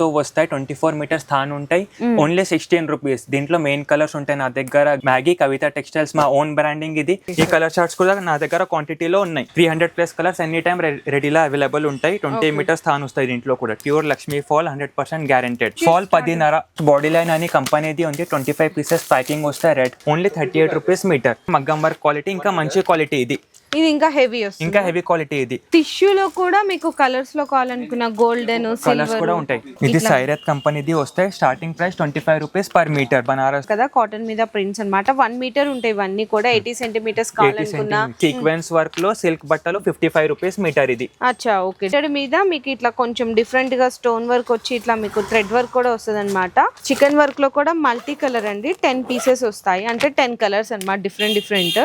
తో వస్తాయి twenty four metres థాన్ ఉంటాయి ఓన్లీ సిక్స్టీన్ రూపీస్ దీంట్లో మెయిన్ కలర్స్ ఉంటాయి నా దగ్గర. మ్యాగీ కవిత టెక్స్టైల్స్ మా ఓన్ బ్రాండింగ్ ఇది. ఈ కలర్ చార్ట్స్ కూడా నా దగ్గర క్వాంటిటీలో ఉన్నాయి. Three hundred plus colours any time రెడీలో available ఉంటాయి. ట్వంటీ మీటర్స్ థాన్ వస్తాయి దీంట్లో కూడా. Pure Lakshmi fall hundred percent guaranteed fall పదిన్నర బాడీ లైన్ అని కంపెనీది ఉంది. ట్వంటీ ఫైవ్ పీసెస్ ప్యాకింగ్ వస్తాయి. Red only thirty eight rupees metre మగ్గం వర్క్ క్వాలిటీ ఇంకా మంచి క్వాలిటీ ఇది. ఇది ఇంకా హెవీ వస్తుంది. ఇంకా హెవీ క్వాలిటీ ఇది. టిష్యూలో కూడా మీకు కలర్స్లో కావాలనుకున్న గోల్డెన్ కలర్స్ సిల్వర్ కూడా ఉంటాయి. ఇది సైరత్ కంపెనీది వస్తాయి starting price twenty five rupees per metre Banaras కదా కాటన్ మీద ప్రింట్స్ అన్నమాట. వన్ మీటర్ ఉంటాయి ఇవన్నీ కూడా ఎయిటీ సెంటీమీటర్స్ కావాలనుకున్న. సీక్వెన్స్ వర్క్లో సిల్క్ బట్టలు ఫిఫ్టీ ఫైవ్ రూపీస్ మీటర్ ఇది. అచ్చా ఓకే. ఇక్కడ మీద మీకు ఇట్లా కొంచెం డిఫరెంట్గా స్టోన్ వర్క్ వచ్చి ఇట్లా మీకు థ్రెడ్ వర్క్ కూడా వస్తుంది అనమాట చికెన్ వర్క్లో కూడా మల్టీ కలర్ అండి. టెన్ పీసెస్ వస్తాయి. అంటే టెన్ కలర్స్ అన్నమాట. Different different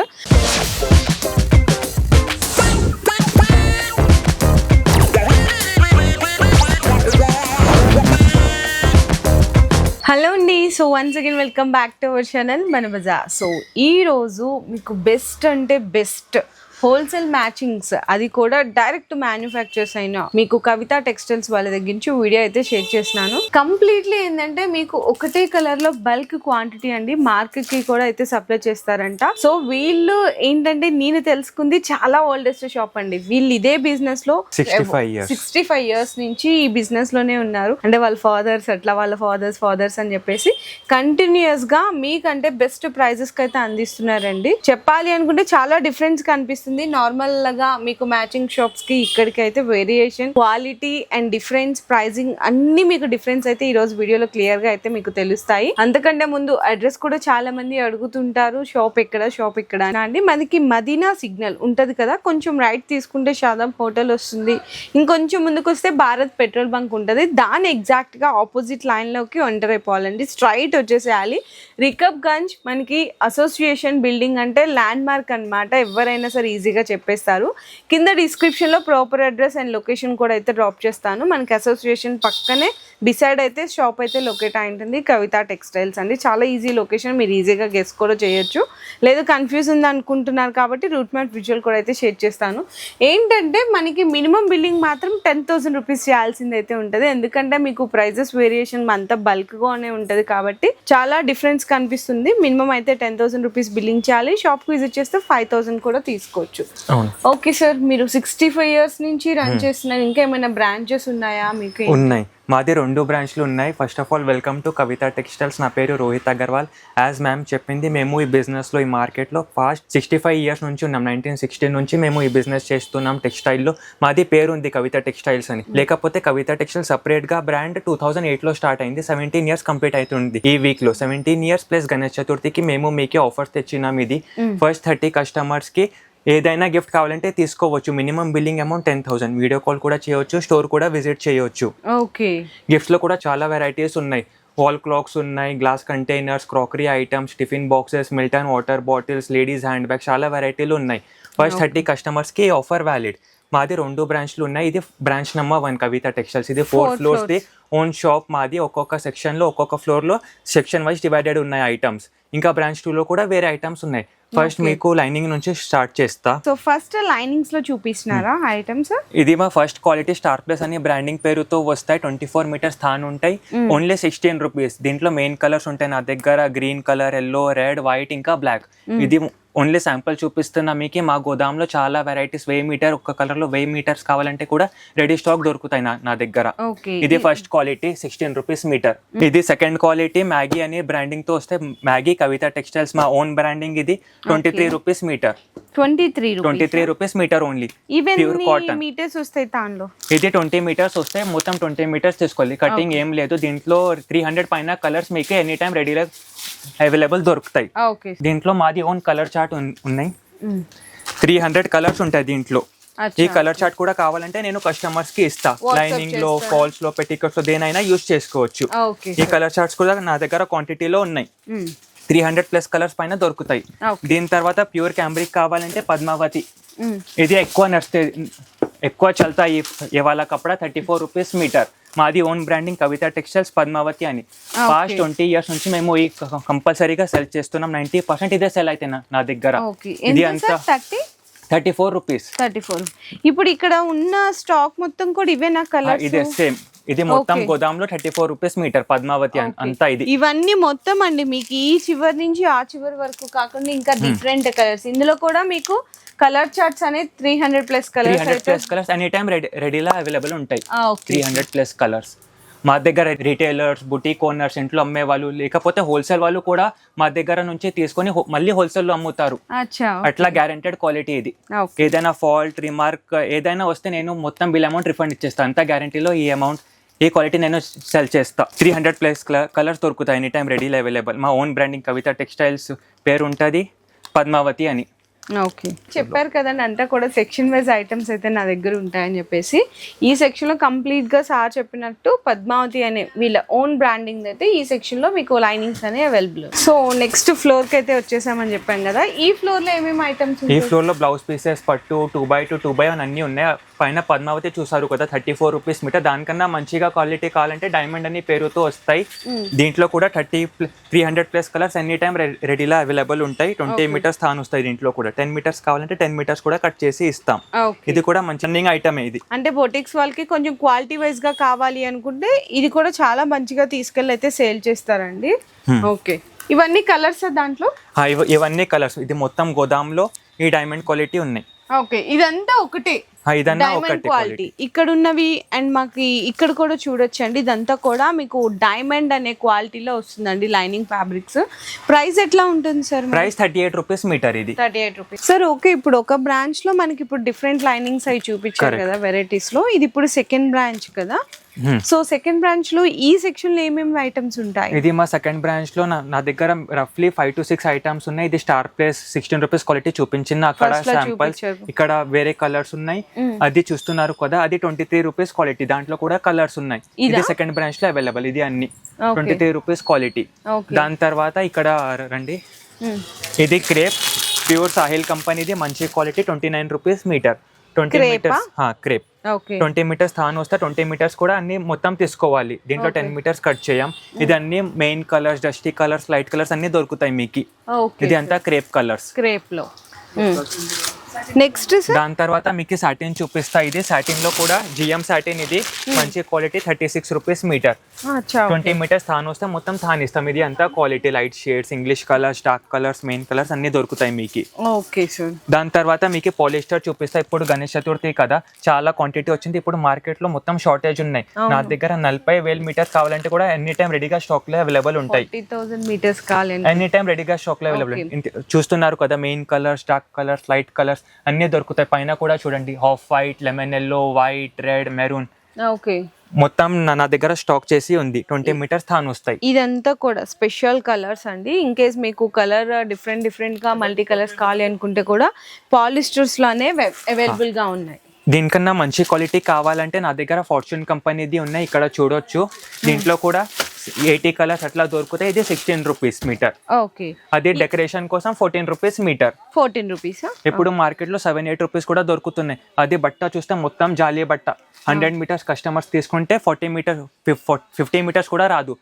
so once again welcome back to our channel Mana Bazaar so ఈ రోజు మీకు బెస్ట్ అంటే బెస్ట్ హోల్సేల్ మ్యాచింగ్స్ అది కూడా డైరెక్ట్ మ్యానుఫ్యాక్చర్స్ అయిన మీకు కవిత టెక్స్టైల్స్ వాళ్ళ దగ్గర నుంచి వీడియో అయితే షేర్ చేస్తున్నాను. కంప్లీట్లీ ఏంటంటే మీకు ఒకటే కలర్లో బల్క్ క్వాంటిటీ అండి మార్కెట్కి కూడా అయితే సప్లై చేస్తారంట. సో వీళ్ళు ఏంటంటే నేను తెలుసుకుంది చాలా ఓల్డెస్ట్ షాప్ అండి. వీళ్ళు ఇదే బిజినెస్లో 65 years. సిక్స్టీ ఫైవ్ ఇయర్స్ నుంచి ఈ బిజినెస్లోనే ఉన్నారు. అంటే వాళ్ళ ఫాదర్స్ అట్లా వాళ్ళ ఫాదర్స్ ఫాదర్స్ అని చెప్పేసి కంటిన్యూస్గా మీకంటే బెస్ట్ ప్రైజెస్కి అయితే అందిస్తున్నారండి. చెప్పాలి అనుకుంటే చాలా డిఫరెన్స్ కనిపిస్తుంది. నార్మల్గా మీకు మ్యాచింగ్ షాప్స్కి ఇక్కడికి అయితే variation quality and difference pricing అన్ని మీకు డిఫరెన్స్ అయితే ఈ రోజు వీడియోలో క్లియర్గా అయితే మీకు తెలుస్తాయి. అంతకంటే ముందు అడ్రస్ కూడా చాలా మంది అడుగుతుంటారు షాప్ ఎక్కడ షాప్ ఎక్కడ అండి మనకి మదీనా సిగ్నల్ ఉంటది కదా కొంచెం రైట్ తీసుకుంటే శాదం హోటల్ వస్తుంది. ఇంకొంచెం ముందుకు వస్తే భారత్ పెట్రోల్ బంక్ ఉంటుంది. దాని ఎగ్జాక్ట్గా ఆపోజిట్ లైన్లోకి ఎంటర్ అయిపోవాలండి. స్ట్రైట్ వచ్చేసేయాలి రికబ్ గంజ్ మనకి అసోసియేషన్ బిల్డింగ్ అంటే ల్యాండ్ మార్క్ అనమాట ఎవరైనా సరే ఈజీగా చెప్పేస్తారు. కింద డిస్క్రిప్షన్లో ప్రాపర్ అడ్రస్ అండ్ లొకేషన్ కూడా అయితే డ్రాప్ చేస్తాను. మనకి అసోసియేషన్ పక్కనే డిసైడ్ అయితే షాప్ అయితే లొకేట్ అయి ఉంటుంది. కవిత టెక్స్టైల్స్ అండి. చాలా ఈజీ లొకేషన్ మీరు ఈజీగా గెస్ కూడా చేయొచ్చు. లేదు కన్ఫ్యూజ్ ఉంది అనుకుంటున్నారు కాబట్టి రూట్ మ్యాప్ విజువల్ కూడా అయితే షేర్ చేస్తాను. ఏంటంటే మనకి మినిమం బిల్లింగ్ మాత్రం టెన్ థౌసండ్ రూపీస్ చేయాల్సింది అయితే ఉంటుంది. ఎందుకంటే మీకు ప్రైజెస్ వేరియేషన్ అంతా బల్క్గానే ఉంటుంది కాబట్టి చాలా డిఫరెన్స్ కనిపిస్తుంది. మినిమం అయితే టెన్ థౌసండ్ రూపీస్ బిల్లింగ్ చేయాలి. షాప్కి విజిట్ చేస్తే ఫైవ్ థౌసండ్ కూడా తీసుకోవచ్చు. అవును. ఓకే సార్ మీరు సిక్స్టీ ఫైవ్ ఇయర్స్ నుంచి రన్ చేస్తున్నారు. ఇంకా ఏమైనా బ్రాంచెస్ ఉన్నాయా మీకు? ఉన్నాయి. మాది రెండు బ్రాంచ్లు ఉన్నాయి. First of all welcome to Kavitha textiles నా పేరు రోహిత్ అగర్వాల్. యాజ్ మ్యామ్ చెప్పింది మేము ఈ బిజినెస్లో ఈ మార్కెట్లో ఫాస్ట్ సిక్స్టీ ఫైవ్ ఇయర్స్ నుంచి ఉన్నాం. నైన్టీన్ సిక్స్టీన్ నుంచి మేము ఈ బిజినెస్ చేస్తున్నాం టెక్స్టైల్లో మాది పేరు ఉంది కవిత టెక్స్టైల్స్ అని లేకపోతే కవిత టెక్స్టైల్ సపరేట్గా బ్రాండ్ టూ థౌసండ్ ఎయిట్లో స్టార్ట్ అయింది. సెవెంటీన్ ఇయర్స్ కంప్లీట్ అవుతుంది ఈ వీక్లో సెవెంటీన్ ఇయర్స్ ప్లస్ గణేష్ చతుర్థికి మేము మీకు ఆఫర్స్ తెచ్చినాం ఇది. ఫస్ట్ థర్టీ కస్టమర్స్కి ఏదైనా గిఫ్ట్ కావాలంటే తీసుకోవచ్చు. Minimum billing amount ten thousand video call కూడా చేయొచ్చు స్టోర్ కూడా విజిట్ చేయొచ్చు. ఓకే. గిఫ్ట్స్లో కూడా చాలా వెరైటీస్ ఉన్నాయి. వాల్ క్లాక్స్ ఉన్నాయి glass containers crockery items tiffin boxes Milton water bottles ladies hand bag చాలా వెరైటీలు ఉన్నాయి. ఫస్ట్ థర్టీ కస్టమర్స్కి ఆఫర్ వ్యాలిడ్ మాది రెండు బ్రాంచ్లు ఉన్నాయి. ఇది branch number one Kavitha textiles ఇది four Four floors the own shop మాది ఒక్కొక్క సెక్షన్లో ఒక్కొక్క ఫ్లోర్లో సెక్షన్ వైజ్ డివైడెడ్ ఉన్నాయి ఐటమ్స్ ఇంకా బ్రాంచ్ టూలో కూడా వేరే ఐటమ్స్ ఉన్నాయి. ఫస్ట్ మీకు లైనింగ్ నుంచి స్టార్ట్ చేస్తా. సో ఫస్ట్ లైనింగ్స్లో చూపిస్తున్నారా ఐటమ్స్ ఇది మా ఫస్ట్ క్వాలిటీ స్టార్ ప్లస్ అని బ్రాండింగ్ పేరుతో వస్తాయి. ట్వంటీ ఫోర్ మీటర్స్ థాన్ ఉంటాయి ఓన్లీ సిక్స్టీన్ రూపీస్ దీంట్లో మెయిన్ కలర్స్ ఉంటాయి. నా దగ్గర green colour yellow red white ఇంకా బ్లాక్ ఇది ఓన్లీ శాంపుల్ చూపిస్తున్నా మీకు. మా గోదాంలో చాలా వెరైటీస్ వెయ్యి మీటర్ ఒక్క కలర్లో వెయ్యి మీటర్స్ కావాలంటే కూడా రెడీ స్టాక్ దొరుకుతాయి నా నా దగ్గర. ఇది first quality sixteen rupees metre ఇది సెకండ్ క్వాలిటీ మ్యాగీ అనే బ్రాండింగ్తో వస్తే మ్యాగీ కవిత టెక్స్టైల్స్ మా ఓన్ బ్రాండింగ్ ఇది. Twenty three rupees metre twenty three twenty three rupees metre only even pure cotton metres వస్తాయి దానిలో ఇది ట్వంటీ మీటర్స్ వస్తే మొత్తం ట్వంటీ మీటర్స్ తీసుకోవాలి. కటింగ్ ఏం లేదు. దీంట్లో త్రీ హండ్రెడ్ పైన కలర్స్ మీకు ఎనీ టైం రెడీగా అవైలబుల్ దొరుకుతాయి ఓకే దీంట్లో మాది ఓన్ కలర్ చార్ట్ ఉన్నాయి. త్రీ హండ్రెడ్ కలర్స్ ఉంటాయి దీంట్లో. ఈ కలర్ చార్ట్ కూడా కావాలంటే నేను కస్టమర్స్కి ఇస్తా. లైనింగ్లో ఫాల్స్లో పెట్టికట్స్లో దేనైనా యూస్ చేసుకోవచ్చు. ఈ కలర్ చార్ట్స్ కూడా నా దగ్గర క్వాంటిటీలో ఉన్నాయి. త్రీ హండ్రెడ్ ప్లస్ కలర్స్ పైన దొరుకుతాయి. దీని తర్వాత ప్యూర్ క్యాంబ్రిక్ కావాలంటే పద్మావతి. ఇది ఎక్కువ నడుస్తుంది ఎక్కువ చల్తాయి ఇవాళ కపడా థర్టీ ఫోర్ రూపీస్ మీటర్ మాది own branding Kavitha textiles Padmavathi అని. పాస్ట్ ట్వంటీ ఇయర్స్ నుంచి మేము ఈ కంపల్సరీగా సెల్ చేస్తున్నాం. నైన్టీ పర్సెంట్ ఇదే సెల్ అయితే నా- దగ్గర? ఇది అంతా thirty four rupees thirty four ఇప్పుడు ఇక్కడ ఉన్న స్టాక్ మొత్తం కూడా ఇవే నా కలర్స్ ఇది సేమ్ ఇది మొత్తం Okay. గోదాంలో thirty four rupees metre Padmavathi అంతా ఇది. ఇవన్నీ మొత్తం అండి మీకు ఈ చివరి నుంచి ఆ చివరి వరకు కాకుండా ఇంకా డిఫరెంట్ కలర్స్ ఇందులో కూడా మీకు కలర్ చార్ట్స్ అనేది three hundred plus colours plus colours any time ready రెడీలా available ఉంటాయి. త్రీ హండ్రెడ్ ప్లస్ కలర్స్ మా దగ్గర రిటైలర్స్ బుటీక్ ఓనర్స్ ఇంట్లో అమ్మే వాళ్ళు లేకపోతే హోల్సేల్ వాళ్ళు కూడా మా దగ్గర నుంచి తీసుకొని మళ్ళీ హోల్సేల్లో అమ్ముతారు. అచ్చా అట్లా గ్యారంటెడ్ క్వాలిటీ ఇది. ఏదైనా ఫాల్ట్ రిమార్క్ ఏదైనా వస్తే నేను మొత్తం బిల్ అమౌంట్ రిఫండ్ ఇచ్చేస్తాను అంత గ్యారంటీలో ఈ అమౌంట్ ఈ క్వాలిటీ నేను సెల్ చేస్తా. త్రీ హండ్రెడ్ ప్లస్ కలర్స్ దొరుకుతాయి ఎనీ టైం రెడీలో అవైలబుల్ మా ఓన్ బ్రాండింగ్ కవిత టెక్స్టైల్స్ పేరు ఉంటుంది పద్మావతి అని. ఓకే. చెప్పారు కదండి అంతా కూడా సెక్షన్ వైజ్ ఐటమ్స్ అయితే నా దగ్గర ఉంటాయని చెప్పేసి. ఈ సెక్షన్లో కంప్లీట్గా సార్ చెప్పినట్టు పద్మావతి అనే వీళ్ళ ఓన్ బ్రాండింగ్ అయితే ఈ సెక్షన్లో మీకు లైనింగ్స్ అనేవి అవైలబుల్ సో నెక్స్ట్ ఫ్లోర్కి అయితే వచ్చేసామని చెప్పాను కదా. ఈ ఫ్లోర్లో ఏమేమి ఐటమ్స్ ఈ ఫ్లోర్లో బ్లౌజ్ పీసెస్ పట్టు two by two two by one అన్ని ఉన్నాయి. పైన పద్మావతి చూసారు కదా థర్టీ ఫోర్ రూపీస్ మీటర్ దానికన్నా మంచిగా క్వాలిటీ కావాలంటే డైమండ్ అని పేరుతో వస్తాయి. దీంట్లో కూడా thirty three hundred plus colours any time రెడీలో available ఉంటాయి. ట్వంటీ మీటర్స్ థాన్ వస్తాయి దీంట్లో కూడా. టెన్ మీటర్స్ కావాలంటే టెన్ మీటర్స్ కూడా కట్ చేసి ఇస్తాం. ఇది కూడా మంచి రన్నింగ్ ఐటమే ఇది. అంటే బొటిక్స్ వాళ్ళకి కొంచెం క్వాలిటీ వైజ్గా కావాలి అనుకుంటే ఇది కూడా చాలా మంచిగా తీసుకెళ్ళి అయితే సేల్ చేస్తారండి. ఓకే. ఇవన్నీ కలర్స్ దాంట్లో? ఇవన్నీ కలర్స్. ఇది మొత్తం గోదాంలో ఈ డైమండ్ క్వాలిటీ ఉన్నాయి. ఓకే ఇదంతా ఒకటే. ఇదన్నా డైమండ్ క్వాలిటీ ఇక్కడ ఉన్నవి అండ్ మాకు ఇక్కడ కూడా చూడొచ్చండి. ఇదంతా కూడా మీకు డైమండ్ అనే క్వాలిటీలో వస్తుందండి లైనింగ్ ఫ్యాబ్రిక్స్ ప్రైస్ ఎట్లా ఉంటుంది sir price thirty eight rupees metre ఇది. Thirty eight rupees sir okay ఇప్పుడు ఒక బ్రాంచ్లో మనకి ఇప్పుడు డిఫరెంట్ లైనింగ్స్ అవి చూపించారు కదా వెరైటీస్లో. ఇది ఇప్పుడు సెకండ్ బ్రాంచ్ కదా. సో సెకండ్ బ్రాంచ్లో ఈ సెక్షన్లో ఏమేమి ఐటమ్స్ ఉంటాయి? ఇది మా సెకండ్ బ్రాంచ్లో నా- దగ్గర రఫ్లీ ఫైవ్ టు సిక్స్ ఐటమ్స్ ఉన్నాయి. ఇది star plus sixteen rupees quality చూపించింది. అక్కడ శాంపల్స్. ఇక్కడ వేరే కలర్స్ ఉన్నాయి. అది చూస్తున్నారు కదా అది ట్వంటీ త్రీ రూపీస్ క్వాలిటీ దాంట్లో కూడా కలర్స్ ఉన్నాయి. ఇది? సెకండ్ బ్రాంచ్లో అవైలబుల్ ఇది అన్ని. ట్వంటీ త్రీ రూపీస్ క్వాలిటీ దాని తర్వాత ఇక్కడ రండి. ఇది క్రేప్ ప్యూర్ సాహిల్ కంపెనీది మంచి quality twenty nine rupees metre twenty metres crepe twenty metres than వస్తే ట్వంటీ మీటర్స్ కూడా అన్ని మొత్తం తీసుకోవాలి. దీంట్లో టెన్ మీటర్స్ కట్ చేయం. ఇది అన్ని main colours dusty colours light colours అన్ని దొరుకుతాయి మీకు. ఓకే ఇది అంతా క్రేప్ కలర్స్. స్క్రేప్లో నెక్స్ట్ దాని తర్వాత మీకు సాటిన్ చూపిస్తా. ఇది సాటిన్లో కూడా జిఎం సాటిన్ ఇది. మంచి quality thirty six rupees metre twenty metres than వస్తే మొత్తం థాన్ ఇస్తాం. ఇది అంతా quality light shades English colours dark colours main colours అన్ని దొరుకుతాయి మీకు. ఓకే సార్ దాని తర్వాత మీకు పాలిస్టర్ చూపిస్తా. ఇప్పుడు గణేష్ చతుర్థి కదా చాలా క్వాంటిటీ వచ్చింది. ఇప్పుడు మార్కెట్లో మొత్తం షార్టేజ్ ఉన్నాయి. నా దగ్గర నలభై వేల మీటర్స్ కావాలంటే కూడా ఎనీ టైం రెడీగా స్టాక్లో అవైలబుల్ ఉంటాయి. మీటర్స్ ఎనీ టైం రెడీగా స్టాక్లో అవైలబుల్ చూస్తున్నారు కదా main colours dark colours light colours అన్ని దొరుకుతాయి. పైన కూడా చూడండి. Half white lemon yellow white red maroon. Okay. మొత్తం నా నా దగ్గర స్టాక్ చేసి ఉంది. ట్వంటీ మీటర్స్ థాన్ వస్తాయి. ఇదంతా కూడా స్పెషల్ కలర్స్ అండి. ఇన్ కేస్ మీకు కలర్ డిఫరెంట్ డిఫరెంట్గా మల్టీ కలర్స్ కావాలి అనుకుంటే కూడా పాలిస్టర్స్లోనే అవైలబుల్గా ఉన్నాయి. దీనికన్నా మంచి క్వాలిటీ కావాలంటే నా దగ్గర ఫార్చ్యూన్ కంపెనీది ఉన్నాయి. ఇక్కడ చూడొచ్చు. దీంట్లో కూడా ఎయిటీ కలర్స్ అట్లా దొరుకుతాయి? ఇది సిక్స్టీన్ రూపీస్ మీటర్ ఓకే. అది డెకరేషన్ కోసం fourteen rupees metre fourteen rupees ఇప్పుడు మార్కెట్లో సెవెన్ ఎయిట్ రూపీస్ కూడా దొరుకుతున్నాయి. అది బట్ట చూస్తే మొత్తం జాలి బట్ట. హండ్రెడ్ మీటర్స్ కస్టమర్స్ తీసుకుంటే ఫార్టీ మీటర్స్ ఫిఫ్టీ మీటర్స్ కూడా రాదు.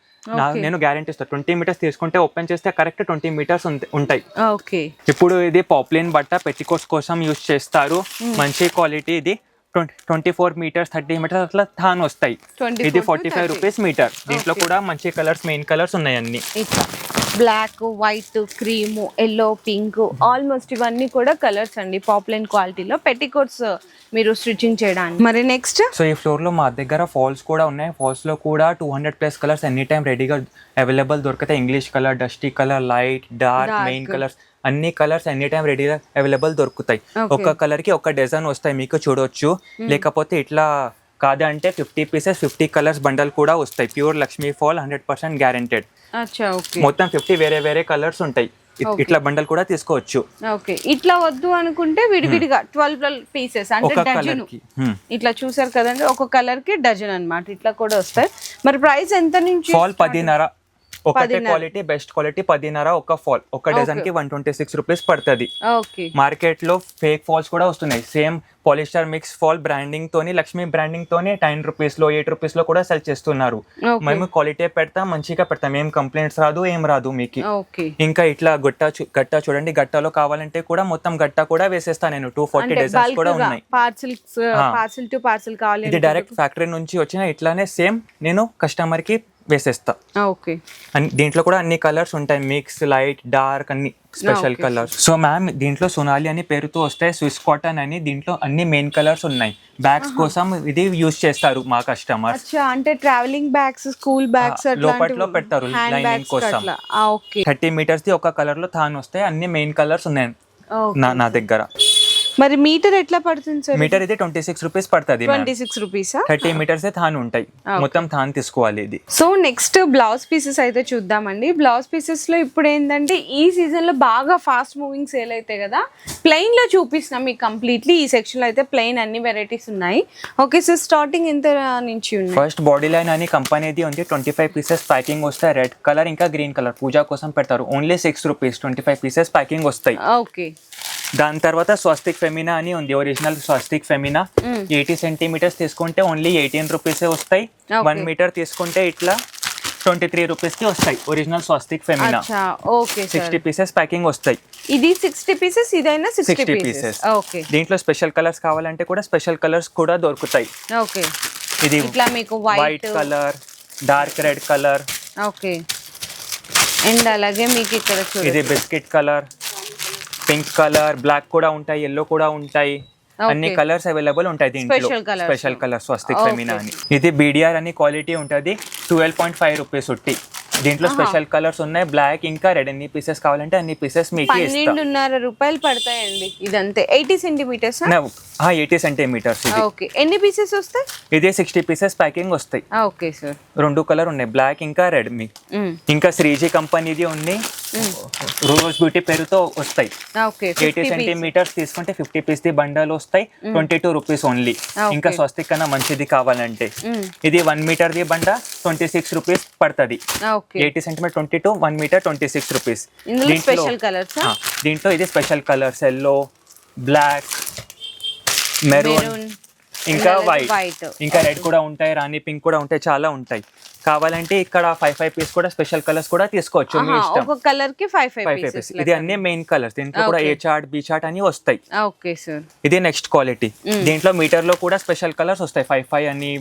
నేను గ్యారంటీ ఇస్తాను ట్వంటీ మీటర్స్ తీసుకుంటే ఓపెన్ చేస్తే కరెక్ట్ ట్వంటీ మీటర్స్ ఉంటాయి. ఓకే. ఇప్పుడు ఇది పాప్లిన్ బట్ట పెట్టికోట్స్ కోసం యూజ్ చేస్తారు. మంచి క్వాలిటీ ఇది. Twenty four metres thirty metres అట్లా థాన్ వస్తాయి. 24 ఇది ఫార్టీ ఫైవ్ 30. Rupees metre. దీంట్లో కూడా మంచి కలర్స్ మెయిన్ కలర్స్ ఉన్నాయి అన్ని. Black white cream yellow pink almost ఇవన్నీ కూడా కలర్స్ అండి. పాపులర్ క్వాలిటీలో పెట్టికోట్స్ మీరు స్టిచ్చింగ్ చేయడానికి. మరి నెక్స్ట్ సో ఈ ఫ్లోర్లో మా దగ్గర ఫాల్స్ కూడా ఉన్నాయి. ఫాల్స్లో కూడా two hundred plus colours any time రెడీగా అవైలబుల్ దొరుకుతాయి English colour dusty colour light dark. Main colours అన్ని కలర్స్ ఎనీ టైం రెడీగా అవైలబుల్ దొరుకుతాయి. ఒక కలర్కి ఒక డిజైన్ వస్తాయి మీకు చూడొచ్చు. లేకపోతే ఇట్లా కాదంటే fifty pieces fifty colours bundle కూడా వస్తాయి. Pure Lakshmi fall hundred percent guaranteed మొత్తం ఫిఫ్టీ వేరే వేరే కలర్స్ ఉంటాయి. ఇట్లా బండల్ కూడా తీసుకోవచ్చు. ఓకే. ఇట్లా వద్దు అనుకుంటే విడివిడిగా ట్వెల్వ్ పీసెస్ అంటే డజన్. ఇట్లా చూసారు కదండి ఒక కలర్కి డజన్ అన్నమాట. ఇట్లా కూడా వస్తాయి. మరి ప్రైస్ ఎంత నుంచి ఫాల్ పదిన్నర. ఒకటే. క్వాలిటీ బెస్ట్ క్వాలిటీ పదిన్నర ఒక ఫాల్ ఒక డజన్కి వన్ ట్వంటీ సిక్స్ రూపీస్ పడుతుంది. మార్కెట్లో ఫేక్ ఫాల్స్ కూడా వస్తున్నాయి. Same polyester mix fall branding తోని లక్ష్మీ బ్రాండింగ్ తోని టెన్ రూపీస్లో ఎయిట్ రూపీస్లో కూడా సెల్ చేస్తున్నారు. మేము క్వాలిటీ పెడతాం మంచిగా పెడతాం. ఏం కంప్లైంట్స్ రాదు ఏం రాదు మీకు. ఇంకా ఇట్లా గట్ట చూడండి గట్టలో కావాలంటే కూడా మొత్తం గట్ట కూడా వేసేస్తా నేను. టూ ఫార్టీ డిజైన్స్ కూడా ఉన్నాయి. పార్సిల్స్ ఆ. పార్సిల్ టు పార్సిల్ కావాలి ఇది డైరెక్ట్ ఫ్యాక్టరీ నుంచి వచ్చిన ఇట్లానే సేమ్ నేను కస్టమర్కి వేసేస్తా. ఓకే. అన్ని- దీంట్లో కూడా అన్ని కలర్స్ ఉంటాయి. మిక్స్ లైట్ డార్క్ అన్ని స్పెషల్. కలర్స్. సో మ్యామ్ దీంట్లో సోనాలి అని పేరుతో వస్తాయి. స్విస్ కాటన్ అని దీంట్లో అన్ని మెయిన్ కలర్స్ ఉన్నాయి. బ్యాగ్స్ కోసం ఇది యూస్ చేస్తారు మా కస్టమర్స్. అంటే ట్రావెలింగ్ బ్యాగ్స్ స్కూల్ బ్యాగ్స్ లోపట్లో పెడతారు బ్యాగ్స్ కోసం. థర్టీ మీటర్స్ ది ఒక కలర్లో థాన్ వస్తాయి. అన్ని మెయిన్ కలర్స్ ఉన్నాయి నా దగ్గర. మరి మీటర్ ఎట్లా పడుతుంది సార్? మీటర్ ఇది ట్వంటీ సిక్స్ రూపీస్ పడుతుంది ట్వంటీ సిక్స్ రూపీసా? థర్టీ మీటర్స్ థాన్ ఉంటాయి. మొత్తం థాన్ తీసుకోవాలి ఇది. సో నెక్స్ట్ బ్లౌజ్ పీసెస్ అయితే చూద్దామండి. బ్లౌజ్ పీసెస్లో ఇప్పుడు ఏంటంటే ఈ సీజన్లో బాగా ఫాస్ట్ మూవింగ్ సేల్ అవుతాయి కదా? ప్లెయిన్లో చూపిస్తున్నాం మీకు కంప్లీట్లీ ఈ సెక్షన్లో అయితే ప్లెయిన్ అన్ని వెరైటీస్ ఉన్నాయి. ఓకే సార్ స్టార్టింగ్ ఎంత నుంచి ఉన్నాయి ఫస్ట్ బాడీ లైన్ అని కంపెనీది ఉంది. ట్వంటీ ఫైవ్ పీసెస్ ప్యాకింగ్ వస్తాయి. రెడ్ కలర్ ఇంకా గ్రీన్ కలర్ పూజా కోసం పెడతారు. Only six rupees twenty five pieces packing వస్తాయి. ఓకే దాని తర్వాత స్వస్తిక్ ఫెమినా అని ఉంది original Swastik Femina. Eighty centimetres తీసుకుంటే ఓన్లీ ఎయిటీన్ రూపీసే వస్తాయి. వన్ మీటర్ తీసుకుంటే ఇట్లా ట్వంటీ త్రీ రూపీస్కి వస్తాయి original Swastik Femina. Okay sixty pieces packing వస్తాయి. ఇది సిక్స్టీ పీసెస్ ఇదైనా సిక్స్టీ 60 పీసెస్. ఓకే. దీంట్లో స్పెషల్ కలర్స్ కావాలంటే కూడా స్పెషల్ కలర్స్ కూడా దొరుకుతాయి. ఓకే. ఇది ఇట్లా మీకు white colour dark red colour. Okay. And అలాగే మీకు ఇక్కడ ఇది biscuit colour. Pink colour black కూడా ఉంటాయి ఎల్లో కూడా ఉంటాయి. అన్ని. కలర్స్ అవైలబుల్ ఉంటాయి దీంట్లో. స్పెషల్ కలర్ స్వస్తిక్. ఫెమినా అని. ఇది బీడిఆర్ అని క్వాలిటీ ఉంటుంది. ట్వెల్వ్ పాయింట్ ఫైవ్ రూపీస్ ఉట్టి. దీంట్లో స్పెషల్ కలర్స్ ఉన్నాయి. బ్లాక్ ఇంకా రెడ్. ఎన్ని పీసెస్ కావాలంటే అన్ని పీసెస్ మీకు పన్నెండున్నర రూపాయలు పడతాయండి. ఇదంతే. Eighty centimetres? Eighty centimetres okay ఎన్ని పీసెస్ వస్తాయి? ఇది సిక్స్టీ పీసెస్ ప్యాకింగ్ వస్తాయి. ఓకే సార్ రెండు కలర్ ఉన్నాయి. బ్లాక్ ఇంకా రెడ్ మీ. ఇంకా శ్రీజీ కంపెనీది ఉంది. రోజ్ బ్యూటీ పేరుతో వస్తాయి. ఎయిటీ సెంటీమీటర్స్ తీసుకుంటే ఫిఫ్టీ పీస్ ది బండల్ వస్తాయి. Twenty two rupees only. ఇంకా స్వస్తిక్ కన్నా మంచిది కావాలంటే. ఇది one metre the bundle twenty six rupees పడుతుంది eighty centimetre twenty two one metre twenty six rupees దీంట్లో ఇది special colours yellow black maroon ఇంకా వైట్ వైట్ ఇంకా రెడ్ కూడా ఉంటాయి రాణి పింక్ కూడా ఉంటాయి చాలా ఉంటాయి. కావాలంటే ఇక్కడ ఫైవ్ ఫైవ్ పీస్ కూడా స్పెషల్ కలర్స్ కూడా తీసుకోవచ్చు మీ ఇష్టం. ఒక కలర్కి ఫైవ్ ఫైవ్ పీసెస్ పీస్ ఇది అన్ని మెయిన్ కలర్స్ దీంట్లో కూడా ఏ చార్ట్ బి చార్ట్ అని వస్తాయి. ఓకే సార్ ఇది నెక్స్ట్ క్వాలిటీ దీంట్లో మీటర్లో కూడా స్పెషల్ కలర్స్ వస్తాయి. ఫైవ్ ఫైవ్ అని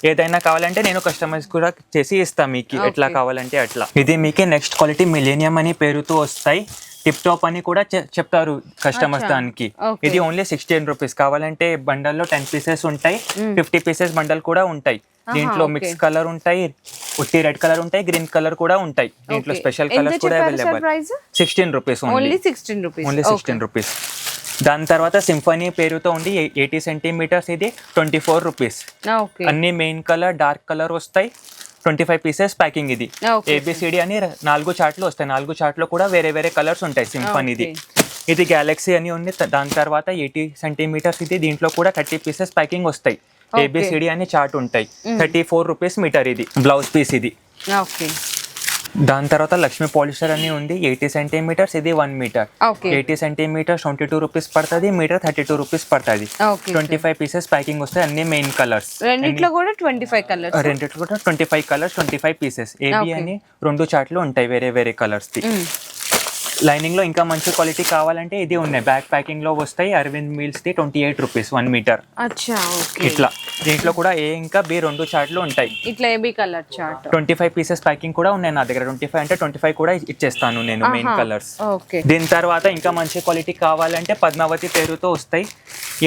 ఏదైనా కావాలంటే నేను కస్టమైజ్ కూడా చేసి ఇస్తాను మీకు ఎట్లా కావాలంటే అట్లా. ఇది మీకు నెక్స్ట్ క్వాలిటీ మిలేనియం అని పేరుతో వస్తాయి. టిప్ టాప్ అని కూడా చెప్తారు కస్టమర్స్. దానికి. ఇది ఓన్లీ సిక్స్టీన్ రూపీస్ కావాలంటే బండల్లో టెన్ పీసెస్ ఉంటాయి ఫిఫ్టీ పీసెస్ బండల్ కూడా ఉంటాయి. దీంట్లో. మిక్స్ కలర్ ఉంటాయి ఉట్టి రెడ్ కలర్ ఉంటాయి గ్రీన్ కలర్ కూడా ఉంటాయి. దీంట్లో. స్పెషల్ ఎంత కలర్స్ కూడా available sixteen rupees only sixteen rupees only sixteen rupees దాని తర్వాత సింఫనీ పేరుతో ఉంది ఎయిటీ సెంటీమీటర్స్ ఇది ట్వంటీ ఫోర్ రూపీస్ అన్ని మెయిన్ కలర్ డార్క్ కలర్ వస్తాయి. ట్వంటీ ఫైవ్ పీసెస్ ప్యాకింగ్ ఇది ఏబిసిడి అని ర- నాలుగు చార్ట్లు వస్తాయి. నాలుగు చార్ట్లో కూడా వేరే వేరే కలర్స్ ఉంటాయి. సింఫనీది ఇది. గ్యాలక్సీ అని ఉంది. దాని తర్వాత ఎయిటీ సెంటీమీటర్స్ ఇది. దీంట్లో కూడా థర్టీ పీసెస్ ప్యాకింగ్ వస్తాయి. ఏబిసిడి అని చార్ట్ ఉంటాయి. థర్టీ ఫోర్ రూపీస్ మీటర్ ఇది. బ్లౌజ్ పీస్ ఇది. ఓకే దాని తర్వాత లక్ష్మీ పాలిస్టర్ అని ఉంది ఎయిటీ సెంటీమీటర్స్ ఇది one metre. Eighty centimetres twenty two rupees పడుతుంది మీటర్ థర్టీ టూ రూపీస్ పడుతుంది. ట్వంటీ ఫైవ్ పీసెస్ ప్యాకింగ్ వస్తాయి అన్ని మెయిన్ కలర్స్. రెండిట్లో కూడా ట్వంటీ ఫైవ్ కలర్స్. రెండిట్లో కూడా twenty five colours twenty five pieces. AB Okay. అని రెండు చార్ట్లు ఉంటాయి వేరే వేరే కలర్స్ ది లైనింగ్లో ఇంకా మంచి క్వాలిటీ కావాలంటే ఇది ఉన్నాయి. బ్యాక్ ప్యాకింగ్లో వస్తాయి. Arvind mills the twenty eight rupees one metre. ఇట్లా. దీంట్లో కూడా ఏ ఇంకా బి రెండు చార్ట్లు ఉంటాయి. ఇట్లా AB colour chart? Twenty five pieces packing కూడా ఉన్నాయి నా దగ్గర. ట్వంటీ ఫైవ్ అంటే ట్వంటీ ఫైవ్ కూడా ఇచ్చేస్తాను నేను మెయిన్ కలర్స్. ఓకే. దీని తర్వాత ఇంకా మంచి క్వాలిటీ కావాలంటే పద్మావతి పేరుతో వస్తాయి.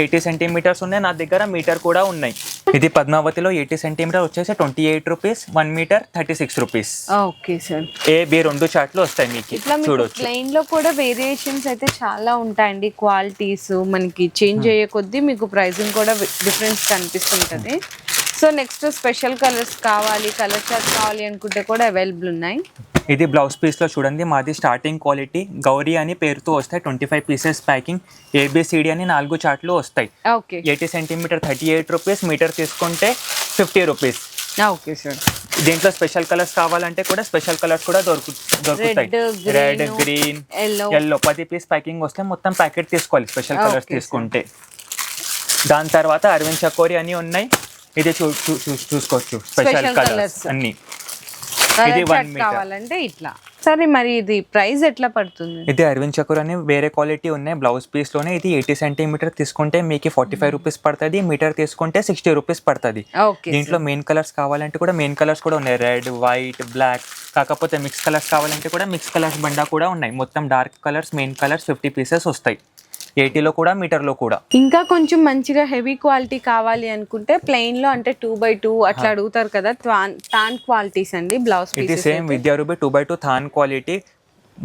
ఎయిటీ సెంటీమీటర్స్ ఉన్నాయి నా దగ్గర మీటర్ కూడా ఉన్నాయి. ఇది పద్మావతిలో ఎయిటీ సెంటీమీటర్ వచ్చేసి twenty eight rupees one metre thirty six rupees. Okay sir. A B రెండు చార్ట్లు వస్తాయి మీకు. చూడొచ్చు. ప్లెయిన్లో కూడా వేరియేషన్స్ అయితే చాలా ఉంటాయండి. క్వాలిటీస్ మనకి చేంజ్ అయ్యే కొద్దీ మీకు ప్రైసింగ్ కూడా డిఫరెన్స్ కనిపిస్తుంటది. సో నెక్స్ట్ స్పెషల్ కలర్స్ కావాలి కలర్ చార్ట్ కావాలి అనుకుంటే కూడా అవైలబుల్ ఉన్నాయి. ఇది బ్లౌజ్ పీస్లో చూడండి మాది స్టార్టింగ్ క్వాలిటీ గౌరీ అని పేరుతో వస్తాయి twenty five pieces packing ABCD అని నాలుగు చార్ట్లు వస్తాయి. Okay eighty centimetre thirty eight rupees metre తీసుకుంటే ఫిఫ్టీ రూపీస్ ఓకే సార్ దీంట్లో స్పెషల్ కలర్స్ కావాలంటే కూడా స్పెషల్ కలర్స్ కూడా దొరుకు దొరుకుతాయి. Red green. ఎల్లో పది పీస్ ప్యాకింగ్ వస్తే మొత్తం ప్యాకెట్ తీసుకోవాలి స్పెషల్ కలర్స్ sir. తీసుకుంటే. దాని తర్వాత అరవింద్ చకోరి అని ఉన్నాయి. ఇది చూ చూసుకోవచ్చు. Special colours. అన్ని. ఇది. కావాలంటే ఇట్లా. సరే మరి ఇది ప్రైస్ ఎట్లా పడుతుంది? ఇది అరవింద్ చకోర్ అని వేరే క్వాలిటీ ఉన్నాయి. బ్లౌజ్ పీస్లోనే ఇది ఎయిటీ సెంటీమీటర్ తీసుకుంటే మీకు ఫార్టీ ఫైవ్ రూపీస్ పడుతుంది. మీటర్ తీసుకుంటే సిక్స్టీ రూపీస్ పడుతుంది. దీంట్లో మెయిన్ కలర్స్ కావాలంటే కూడా మెయిన్ కలర్స్ కూడా ఉన్నాయి. రెడ్ వైట్ బ్లాక్ కాకపోతే మిక్స్ కలర్స్ కావాలంటే కూడా మిక్స్ కలర్స్ బండా కూడా ఉన్నాయి. మొత్తం dark colours main colours fifty pieces వస్తాయి. ఎయిటీలో కూడా మీటర్లో కూడా? ఇంకా కొంచెం మంచిగా హెవీ క్వాలిటీ కావాలి అనుకుంటే ప్లెయిన్లో అంటే టూ బై టూ అట్లా అడుగుతారు కదా టాన్ క్వాలిటీస్ అండి బ్లౌజ్ ఇది సేమ్ విద్యారూపి టూ బై టూ థాన్ క్వాలిటీ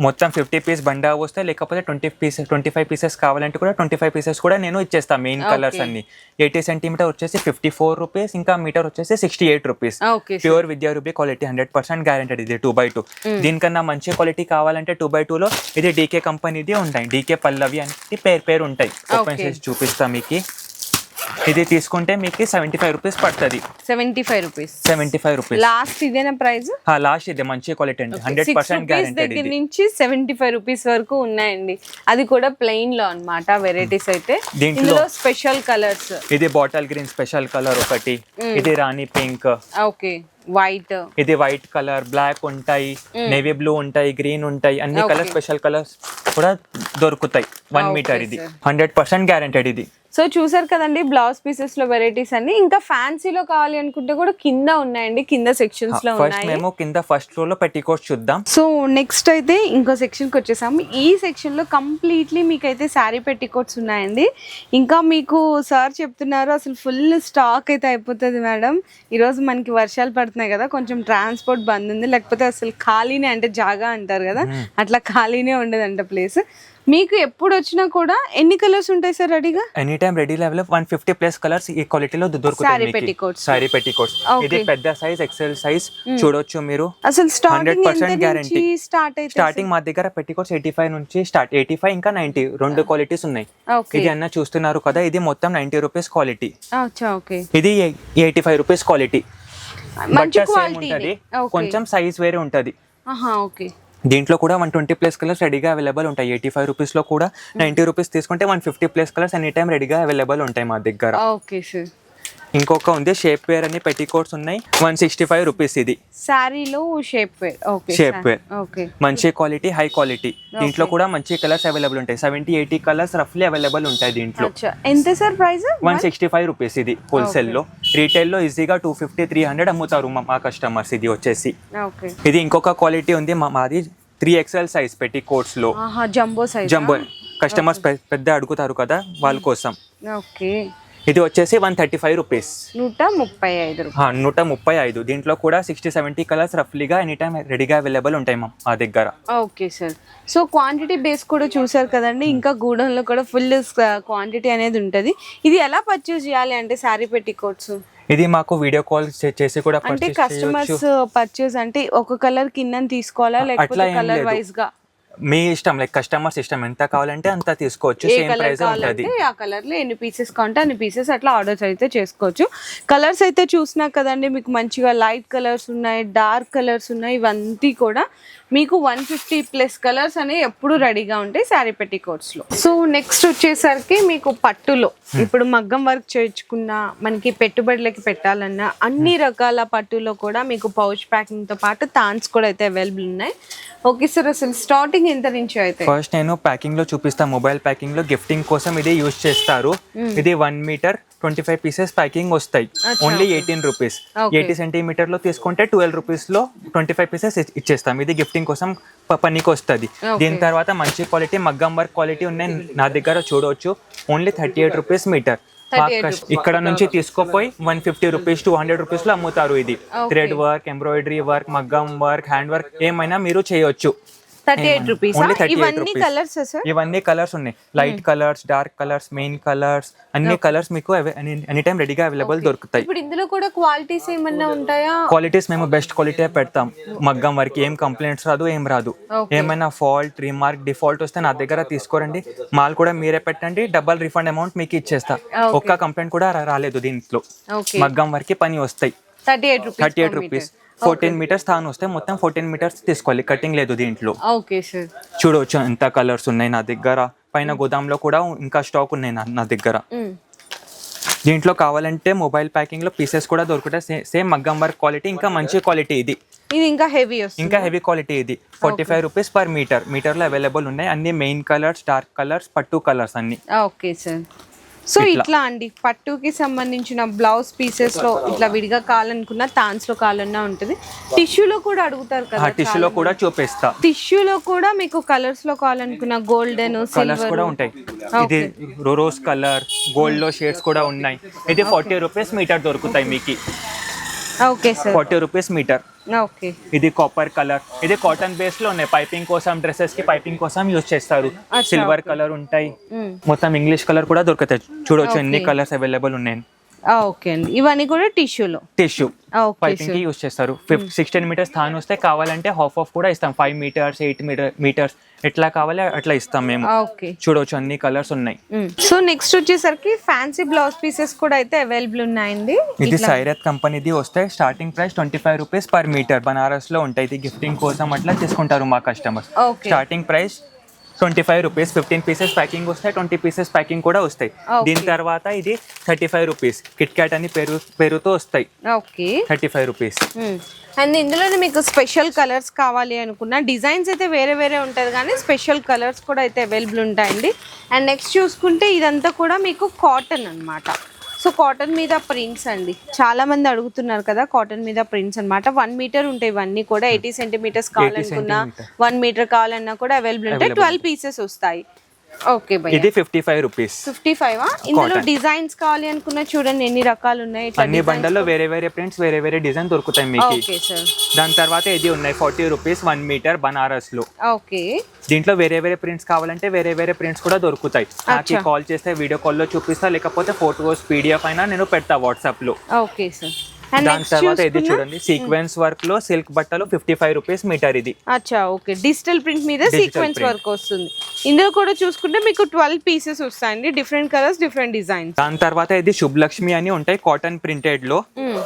మొత్తం ఫిఫ్టీ పీస్ బండా వస్తే లేకపోతే twenty pieces twenty five pieces కావాలంటే కూడా ట్వంటీ ఫైవ్ పీసెస్ కూడా నేను ఇచ్చేస్తాను మెయిన్ కలర్స్ అన్ని. ఎయిటీ సెంటీమీటర్ వచ్చేసి ఫిఫ్టీ ఫోర్ రూపీస్ ఇంకా మీటర్ వచ్చేసి sixty eight rupees pure విద్యారూపి quality hundred percent guaranteed ఇది టూ బై టూ దీనికన్నా మంచి క్వాలిటీ కావాలంటే టూ బై టూలో ఇది డీకే కంపెనీది ఉంటాయి. డీకే పల్లవి అని పేరు పేరు ఉంటాయి. Open Okay. చేసి చూపిస్తా మీకు. ఇది తీసుకుంటే మీకు సెవెంటీ ఫైవ్ రూపీస్ పడుతుంది. Seventy five rupees seventy five rupees last ఇదేనా ప్రైస్ లాస్ట్ ఇది. మంచి క్వాలిటీ అండి. హండ్రెడ్ పర్సెంట్ దగ్గర నుంచి సెవెంటీ ఫైవ్ రూపీస్ వరకు ఉన్నాయండి. అది కూడా ప్లెయిన్లో అన్నమాట వెరైటీస్ అయితే. దీంట్లో- స్పెషల్ కలర్స్ ఇది బాటిల్ గ్రీన్ స్పెషల్ కలర్ ఒకటి. ఇది రాణి పింక్ ఓకే వైట్ ఇది వైట్ కలర్ బ్లాక్ ఉంటాయి. నేవీ బ్లూ ఉంటాయి గ్రీన్ ఉంటాయి. అన్ని. కలర్ స్పెషల్ కలర్స్ కూడా దొరుకుతాయి. వన్ మీటర్ ఇది. హండ్రెడ్ పర్సెంట్ గ్యారెంటెడ్ ఇది. సో చూసారు కదండి బ్లౌజ్ పీసెస్లో వెరైటీస్ అన్ని. ఇంకా ఫ్యాన్సీలో కావాలి అనుకుంటే కూడా కింద ఉన్నాయండి కింద సెక్షన్స్లో ఉన్నాయి. మేము కింద ఫస్ట్ ఫ్లోర్లో పెట్టికోట్ చూద్దాం. సో నెక్స్ట్ అయితే ఇంకో సెక్షన్కి వచ్చేసాము. ఈ సెక్షన్లో కంప్లీట్లీ మీకు అయితే శారీ పెట్టికోట్స్ ఉన్నాయండి. ఇంకా మీకు సార్ చెప్తున్నారు అసలు ఫుల్ స్టాక్ అయితే అయిపోతుంది మేడం ఈరోజు మనకి వర్షాలు పడుతున్నాయి కదా కొంచెం ట్రాన్స్పోర్ట్ బంద్ ఉంది. లేకపోతే అసలు ఖాళీనే అంటే జాగా అంటారు కదా అట్లా ఖాళీనే ఉండదంట ప్లేస్ మీకు ఎప్పుడు వచ్చినా కూడా ఎన్ని కలర్స్ ఉంటాయి సార్ రెడీగా? Any time ready level one fifty plus colours ఈ క్వాలిటీలో. Sari petticoats Okay. ఇది పెద్ద సైజ్ ఎక్సెల్ సైజ్ చూడొచ్చు మీరు. అసలు స్టార్టింగ్ 100% ఎంత guarantee. నుంచి స్టార్ట్ స్టార్టింగ్ మా దగ్గర పెట్టికోట్స్ ఎయిటీ ఫైవ్ నుంచి స్టార్ట్ ఎయిటీ ఫైవ్ ఇంకా నైన్టీ రెండు క్వాలిటీస్ ఉన్నాయి. ఓకే ఇది అన్న చూస్తున్నారు కదా ఇది మొత్తం నైన్టీ రూపీస్ క్వాలిటీ ఇది eighty five rupees quality same ఉంటది. కొంచెం సైజ్ వేరే ఉంటది. ఓకే దీంట్లో కూడా వన్ ట్వంటీ ప్లస్ కలర్స్ రెడీగా అవైలబుల్ ఉంటాయి. ఎయిటీ ఫైవ్ రూపీస్లో కూడా నైంటీ రూపీస్ తీసుకుంటే one fifty plus colours any time రెడీగా అవైలబుల్ ఉంటాయి మా దగ్గర. ఓకే సార్ ఇంకొక ఉంది షేప్ వేర్ అని పెట్టికోట్స్ ఉన్నాయి. వన్ సిక్స్టీ ఫైవ్ రూపీస్ ఇది. శారీలో shape wear okay Shape wear. Okay మంచి క్వాలిటీ హై క్వాలిటీ దీంట్లో కూడా మంచి కలర్స్ అవైలబుల్ ఉంటాయి. సెవెంటీ ఎయిటీ కలర్స్ రఫ్లీ అవైలబుల్ ఉంటాయి దీంట్లో. ఎంత sir price one sixty five rupees ఇది హోల్సేల్లో రీటైల్లో ఈజీగా టూ ఫిఫ్టీ త్రీ హండ్రెడ్ అమ్ముతారు మా- కస్టమర్స్ ఇది వచ్చేసి. ఇది ఇంకొక క్వాలిటీ ఉంది మాది త్రీ ఎక్స్ఎల్ సైజ్ పెట్టి కోట్స్లో జంబో సైజ్ జంబో కస్టమర్స్ పెద్ద అడుగుతారు కదా వాళ్ళ కోసం. ఓకే ఇది వచ్చేసి వన్ థర్టీ ఫైవ్ రూపీస్. నూట ముప్పై ఐదు నూట ముప్పై ఐదు. దీంట్లో కూడా సిక్స్టీ సెవెంటీ కలర్స్ రఫ్లీగా ఎనీ టైం రెడీగా అవైలబుల్ ఉంటాయి మా మా దగ్గర. Okay sir. So quantity base కూడా చూసారు కదండి. ఇంకా గూడెంలో కూడా ఫుల్ క్వాంటిటీ అనేది ఉంటుంది. ఇది ఎలా పర్చేస్ చేయాలి అంటే శారీ పెట్టి కోట్స్ ఇది మాకు వీడియో కాల్ చేసి కూడా అంటే కస్టమర్స్ పర్చేస్ అంటే ఒక కలర్ కింద తీసుకోవాలా? లేకపోతే కలర్. వైజ్గా? మీ ఇష్టం లైక్ కస్టమర్స్ ఇష్టం ఎంత కావాలంటే అంత తీసుకోవచ్చు. సేమ్ ప్రైస్ ఉంటుంది. ఆ కలర్లో ఎన్ని పీసెస్ కావాలంటే అన్ని పీసెస్ అట్లా ఆర్డర్స్ అయితే చేసుకోవచ్చు. కలర్స్ అయితే చూసినా కదండి మీకు మంచిగా లైట్ కలర్స్ ఉన్నాయి డార్క్ కలర్స్ ఉన్నాయి ఇవంతా కూడా మీకు వన్ ఫిఫ్టీ ప్లస్ కలర్స్ అనేవి ఎప్పుడు రెడీగా ఉంటాయి శారీ పెట్టి కోట్స్లో. సో నెక్స్ట్ వచ్చేసరికి మీకు పట్టులో ఇప్పుడు మగ్గం వర్క్ చేయించుకున్న మనకి పెట్టుబడులకి పెట్టాలన్నా అన్ని రకాల పట్టులో కూడా మీకు పౌచ్ ప్యాకింగ్తో పాటు తాన్స్ కూడా అయితే అవైలబుల్ ఉన్నాయి. ఓకే సార్ అసలు స్టార్టింగ్ ఎంత నుంచి అయితే? ఫస్ట్ నేను ప్యాకింగ్లో చూపిస్తా మొబైల్ ప్యాకింగ్లో గిఫ్టింగ్ కోసం ఇది యూజ్ చేస్తారు. ఇది one metre twenty five pieces packing వస్తాయి ఓన్లీ ఎయిటీన్ రూపీస్. ఎయిటీ సెంటీమీటర్లో తీసుకుంటే ట్వెల్వ్ రూపీస్లో ట్వంటీ ఫైవ్ పీసెస్ ఇచ్చేస్తాం. ఇది గిఫ్టింగ్ కోసం పనికి వస్తుంది దీని తర్వాత మంచి క్వాలిటీ మగ్గం వర్క్ క్వాలిటీ ఉన్నాయి. నా దగ్గర చూడవచ్చు only thirty eight rupees metre 38 ఇక్కడ నుంచి తీసుకోపోయి one fifty rupees two hundred రూపీస్లో అమ్ముతారు ఇది. థ్రెడ్ వర్క్ ఎంబ్రాయిడరీ వర్క్ మగ్గం వర్క్ హ్యాండ్ వర్క్ ఏమైనా మీరు చేయొచ్చు. థర్టీ ఎయిట్ రూపీస్ Only 38 ఇవన్నీ. కలర్స్ సార్ ఇవన్నీ కలర్స్ ఉన్నాయి. Light colours dark colours main colours అన్ని కలర్స్ మీకు ఎనీ టైం రెడీగా అవైలబుల్ దొరుకుతాయి. ఇప్పుడు ఇందులో కూడా క్వాలిటీస్ ఏమన్నా ఉంటాయా? క్వాలిటీస్ మేము బెస్ట్ క్వాలిటీ పెడతాం. మగ్గం వరకు ఏం కంప్లైంట్స్ రాదు ఏం రాదు. ఏమైనా ఫాల్ట్ రిమార్క్ డిఫాల్ట్ వస్తే నా దగ్గర తీసుకోరండి. మాల్ కూడా మీరే పెట్టండి డబల్ రిఫండ్ అమౌంట్ మీకు ఇచ్చేస్తా. ఒక్క కంప్లైంట్ కూడా రాలేదు దీంట్లో. మగ్గం వరకు పని వస్తాయి. Thirty eight rupees thirty eight rupees fourteen metres తాను వస్తే మొత్తం ఫోర్టీన్ మీటర్స్ తీసుకోవాలి. కటింగ్ లేదు దీంట్లో. ఓకే సార్ చూడవచ్చు ఎంత కలర్స్ ఉన్నాయి నా దగ్గర. పైన గోదాంలో కూడా ఇంకా స్టాక్ ఉన్నాయి నా నా దగ్గర. దీంట్లో కావాలంటే మొబైల్ ప్యాకింగ్లో పీసెస్ కూడా దొరుకుతాయి. సేమ్ మగ్గం వర్క్ క్వాలిటీ ఇంకా మంచి క్వాలిటీ ఇది. ఇది ఇంకా హెవీ ఇంకా హెవీ క్వాలిటీ ఇది. Forty five rupees per metre మీటర్లో available ఉన్నాయి. అన్ని మెయిన్ కలర్స్ డార్క్ కలర్స్ పట్టు కలర్స్ అన్ని. ఓకే సార్ సో ఇట్లా. అండి పట్టుకి సంబంధించిన బ్లౌజ్ పీసెస్లో ఇట్లా విడిగా కావాలనుకున్న తాన్స్లో కావాలన్నా ఉంటుంది. టిష్యూలో కూడా అడుగుతారు కదా టిష్యూలో కూడా చూపిస్తా. టిష్యూలో కూడా మీకు కలర్స్లో కావాలనుకున్న గోల్డెన్ కలర్స్ సిల్వర్ కూడా ఉంటాయి. ఇది రోజ్ కలర్ గోల్డ్లో షేడ్స్ కూడా ఉన్నాయి. ఇది ఫార్టీ రూపీస్ మీటర్ దొరుకుతాయి మీకు. ఫార్టీ రూపీస్ మీటర్ ఇది కాపర్ కలర్ ఇది కాటన్ బేస్లో ఉన్నాయి పైపింగ్ కోసం డ్రెస్సెస్కి పైపింగ్ కోసం యూజ్ చేస్తారు. సిల్వర్ కలర్ ఉంటాయి. మొత్తం ఇంగ్లీష్ కలర్ కూడా దొరుకుతాయి. చూడొచ్చు ఎన్ని కలర్స్ అవైలబుల్ ఉన్నాయి. ఓకే అండి. ఇవన్నీ కూడా టిష్యూలో. టిష్యూ పైపింగ్కి యూజ్ చేస్తారు. ఫిఫ్ట్ సిక్స్టీన్ మీటర్స్ థాన్ వస్తే కావాలంటే హాఫ్ ఆఫ్ కూడా ఇస్తాం. Five metres eight metre metres ఎట్లా కావాలి అట్లా ఇస్తాం మేము. ఓకే. చూడవచ్చు అన్ని కలర్స్ ఉన్నాయి. సో నెక్స్ట్ వచ్చేసరికి ఫ్యాన్సీ బ్లౌజ్ పీసెస్ కూడా అయితే అవైలబుల్ ఉన్నాయండి. ఇది సైరత్ కంపెనీది వస్తే starting price twenty five rupees per metre బనారస్లో ఉంటాయి. ఇది గిఫ్టింగ్ కోసం అట్లా తీసుకుంటారు మా customers starting price twenty five rupees fifteen pieces packing వస్తాయి ట్వంటీ పీసెస్ ప్యాకింగ్ కూడా వస్తాయి. దీని తర్వాత ఇది thirty five rupees Kit Kat అని పేరు పేరుతో వస్తాయి. Okay thirty five rupees and ఇందులోనే మీకు స్పెషల్ కలర్స్ కావాలి అనుకున్న డిజైన్స్ అయితే వేరే వేరే ఉంటుంది కానీ స్పెషల్ కలర్స్ కూడా అయితే అవైలబుల్ ఉంటాయండి. అండ్ నెక్స్ట్ చూసుకుంటే ఇదంతా కూడా మీకు కాటన్ అన్నమాట. సో కాటన్ మీద ప్రింట్స్ అండి. చాలా మంది అడుగుతున్నారు కదా కాటన్ మీద ప్రింట్స్ అన్నమాట. వన్ మీటర్ ఉంటాయి ఇవన్నీ కూడా. ఎయిటీ సెంటీమీటర్స్ కావాలనుకున్నా వన్ మీటర్ కావాలన్నా కూడా అవైలబుల్ ఉంటాయి. ట్వెల్వ్ పీసెస్ వస్తాయి. ఓకే ఇది fifty five rupees fifty five ఇందులో డిజైన్స్ కావాలి అనుకున్నా చూడండి ఎన్ని రకాలు ఉన్నాయి అన్ని బండల్లో వేరే వేరే ప్రింట్స్ వేరే వేరే డిజైన్ దొరుకుతాయి మీకు. ఓకే సార్ దాని తర్వాత ఇది ఉన్నాయి ఫార్టీ రూపీస్ వన్ మీటర్ బనారస్లో ఓకే. దీంట్లో వేరే వేరే ప్రింట్స్ కావాలంటే వేరే వేరే ప్రింట్స్ కూడా దొరుకుతాయి. నాకు కాల్ చేస్తే వీడియో కాల్లో చూపిస్తా లేకపోతే ఫోటోస్ పీడిఎఫ్ అయినా నేను పెడతా వాట్సాప్లో. ఓకే సార్ దాని తర్వాత ఇది చూడండి సీక్వెన్స్ వర్క్లో సిల్క్ బట్టలు ఫిఫ్టీ ఫైవ్ రూపీస్ మీటర్ ఇది. అచ్చా ఓకే. డిజిటల్ ప్రింట్ మీద సీక్వెన్స్. వర్క్ వస్తుంది. ఇందులో కూడా చూసుకుంటే మీకు ట్వెల్వ్ పీసెస్ వస్తాయండి. డిఫరెంట్ కలర్స్ డిఫరెంట్ డిజైన్స్ దాని తర్వాత ఇది శుభ్ లక్ష్మి అని ఉంటాయి cotton ప్రింటెడ్లో.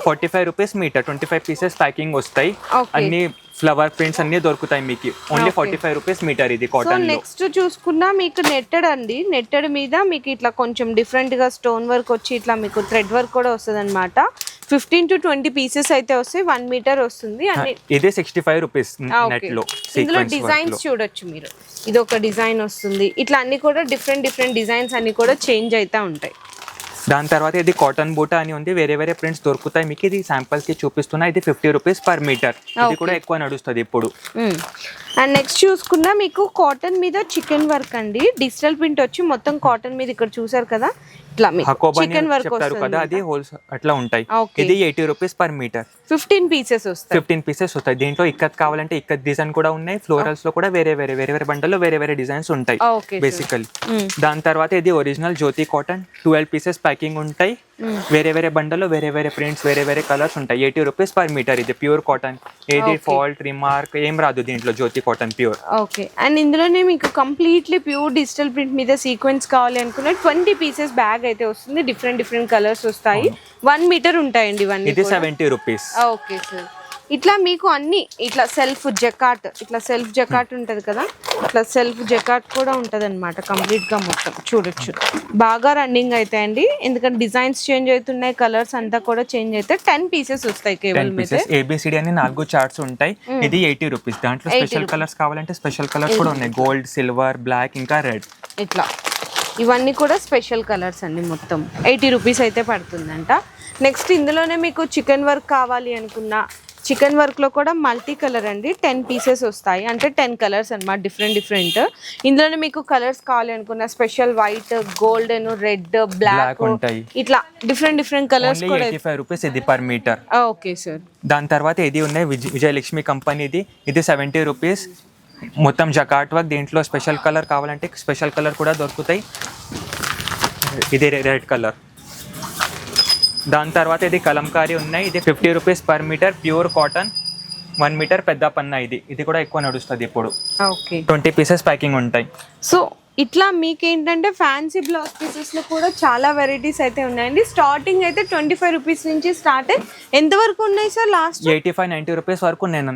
Forty five rupees metre twenty five pieces packing వస్తాయి. అన్ని ఫ్లవర్ ప్రింట్స్ అన్ని దొరుకుతాయి మీకు. Only forty five rupees metre ఇది కాటన్ నెక్స్ట్ చూసుకున్నా మీకు నెట్టెడ్ అండి. నెట్టెడ్ మీద మీకు ఇట్లా కొంచెం డిఫరెంట్గా స్టోన్ వర్క్ వచ్చి ఇట్లా మీకు థ్రెడ్ వర్క్ కూడా వస్తుంది అనమాట ఫిఫ్టీన్ టు ట్వంటీ పీసెస్ అయితే వస్తాయి వన్ మీటర్ వస్తుంది అన్ని. ఇది సిక్స్టీ ఫైవ్ రూపీస్. లో ఇందులో డిజైన్స్ చూడొచ్చు మీరు. ఇది ఒక డిజైన్ వస్తుంది. ఇట్లా అన్ని కూడా డిఫరెంట్ డిఫరెంట్ డిజైన్స్ అన్ని కూడా చేంజ్ అవుతా ఉంటాయి. దాని తర్వాత ఇది కాటన్ బూటా అని ఉంది. వేరే వేరే ప్రింట్స్ దొరుకుతాయి. మీకు ఇది శాంపిల్స్కి చూపిస్తున్నా ఇది ఫిఫ్టీ రూపీస్ పర్ మీటర్ ఇది కూడా ఎక్కువ నడుస్తుంది ఇప్పుడు. అండ్ నెక్స్ట్ చూసుకున్నా మీకు కాటన్ మీద చికెన్ వర్క్ అండి. డిజిటల్ ప్రింట్ వచ్చి మొత్తం కాటన్ మీద ఇక్కడ చూసారు కదా? ఇట్లా చికెన్ వర్క్ చెప్తారు కదా అది హోల్స్ అట్లా ఉంటాయి. ఇది eighty rupees per metre. Fifteen pieces వస్తాయి. ఫిఫ్టీన్ పీసెస్ వస్తాయి. దీంట్లో ఇక్కత్ కావాలంటే ఇక్కత్ డిజైన్ కూడా ఉన్నాయి. ఫ్లోరల్స్లో కూడా వేరే వేరే వేరే వేరే బండల్లో వేరే వేరే డిజైన్స్ ఉంటాయి ఓకే బేసికలీ దాని తర్వాత ఇది original Jyothi cotton. Twelve pieces packing ఉంటాయి. వేరే వేరే బండల్లో వేరే వేరే ప్రింట్స్ వేరే వేరే కలర్స్ ఉంటాయి. ఎయిటీ రూపీస్ పర్ మీటర్ ఇది ప్యూర్ కాటన్. ఏది ఫాల్ట్ రిమార్క్ ఏం రాదు దీంట్లో Jyothi cotton pure. Okay. And ఇందులోనే మీకు కంప్లీట్లీ ప్యూర్ డిజిటల్ ప్రింట్ మీద సీక్వెన్స్ కావాలి అనుకున్న ట్వంటీ పీసెస్ బ్యాగ్ అయితే వస్తుంది. డిఫరెంట్ డిఫరెంట్ కలర్స్ వస్తాయి. వన్ మీటర్ ఉంటాయండి ఇవన్నీ ఇది సెవెంటీ రూపీస్ ఓకే సార్ ఇట్లా మీకు అన్ని ఇట్లా సెల్ఫ్ జకాట్ ఇట్లా సెల్ఫ్ జకాట్ ఉంటుంది కదా? ఇట్లా సెల్ఫ్ జకాట్ కూడా ఉంటుంది అనమాట కంప్లీట్గా మొత్తం. చూడొచ్చు. బాగా రన్నింగ్ అవుతాయండి ఎందుకంటే డిజైన్స్ చేంజ్ అవుతున్నాయి కలర్స్ అంతా కూడా చేంజ్ అవుతాయి టెన్ పీసెస్ వస్తాయి కేవలం అయితే పీసెస్ ఏబిసిడి అని నాలుగు చార్ట్స్ ఉంటాయి. ఇది ఎయిటీ రూపీస్ దాంట్లో స్పెషల్ కలర్స్ కావాలంటే స్పెషల్ కలర్స్ కూడా ఉన్నాయి. గోల్డ్ సిల్వర్ బ్లాక్ ఇంకా రెడ్ ఇట్లా. ఇవన్నీ కూడా స్పెషల్ కలర్స్ అండి మొత్తం. ఎయిటీ రూపీస్ అయితే పడుతుందంట. నెక్స్ట్ ఇందులోనే మీకు చికెన్ వర్క్ కావాలి అనుకున్నా చికెన్ వర్క్లో కూడా మల్టీ కలర్ అండి. టెన్ పీసెస్ వస్తాయి. అంటే టెన్ కలర్స్ అన్నమాట. Different different. ఇందులోనే మీకు కలర్స్ కావాలి అనుకున్న special white golden red black ఉంటాయి. ఇట్లా డిఫరెంట్ డిఫరెంట్ కలర్స్ కూడా ఫైవ్ రూపీస్ ఇది పర్ మీటర్ ఓకే సార్. దాని తర్వాత ఇది ఉన్నాయి? విజయ విజయలక్ష్మి కంపెనీది. ఇది సెవెంటీ రూపీస్ మొత్తం జకాట్ వర్క్ దీంట్లో స్పెషల్ కలర్ కావాలంటే స్పెషల్ కలర్ కూడా దొరుకుతాయి. ఇది రెడ్ కలర్. దాని తర్వాత ఇది కలంకారీ ఉన్నాయి. ఇది fifty rupees per metre pure cotton one metre పెద్ద పన్న ఇది. ఇది కూడా ఎక్కువ నడుస్తుంది ఇప్పుడు. ఓకే. ట్వంటీ పీసెస్ ప్యాకింగ్ ఉంటాయి. సో ఇట్లా మీకు ఏంటంటే ఫ్యాన్సీ బ్లౌజ్ పీసెస్లో కూడా చాలా వెరైటీస్ అయితే ఉన్నాయండి. స్టార్టింగ్ అయితే ట్వంటీ ఫైవ్ రూపీస్ నుంచి స్టార్ట్ ఎంత వరకు ఉన్నాయి sir last? Eighty five ninety rupees వరకు నేను